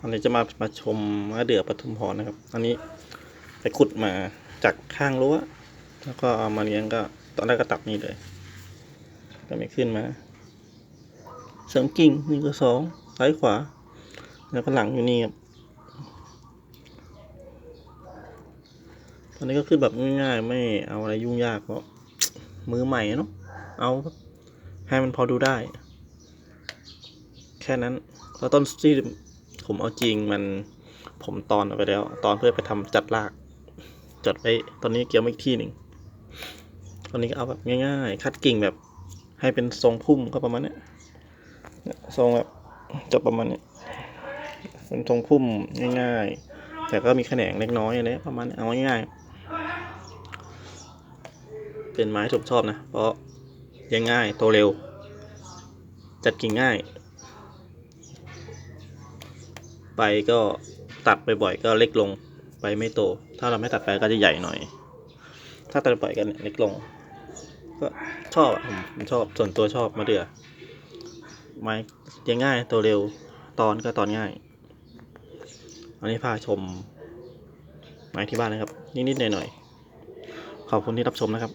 อันนี้จะมามาชมมะเดื่อปทุมพรนะครับ อันนี้ไปขุดมาจากข้างรั้วแล้วก็เอามาเลี้ยงก็ตอนแรกก็ตัดนี่เลย ก็ไม่ขึ้นมา เสริมกิ่งหนึ่งกับสองซ้ายขวา แล้วก็หลังอยู่นี่ครับตอนนี้ก็ขึ้นแบบง่ายๆไม่เอาอะไรยุ่งยากเพราะมือใหม่เนาะเอาให้มันพอดูได้ แค่นั้นแล้วต้นที่ ผมเอาจริงมันผมตอนเอาไปแล้ว ตอนเพื่อไปทำจัดราก จัดไว้ตอนนี้เกี่ยวมาอีกที่หนึ่งตอนนี้ก็เอาแบบง่ายๆ คัดกิ่งแบบให้เป็นทรงพุ่มก็ประมาณนี้ทรงแบบจะประมาณนี้เป็นทรงพุ่มง่ายๆ แต่ก็มีแขนงเล็กน้อยอะไรประมาณเนี้เอาง่ายๆ เป็นไม้ถูกชอบนะ เพราะยังง่ายโตเร็ว จัดกิ่งง่าย ใบก็ตัดไปบ่อยก็เล็กลงใบไม่โต ถ้าเราไม่ตัดไปก็จะใหญ่หน่อย ถ้าตัดบ่อยกันเล็กลง ก็ชอบผมผมชอบส่วนตัวชอบมะเดื่อไม้เลี้ยงง่ายโตเร็วตอนก็ตอนง่าย อันนี้พาชมไม้ที่บ้านนะครับ นิดๆหน่อยๆขอบคุณที่รับชมนะครับ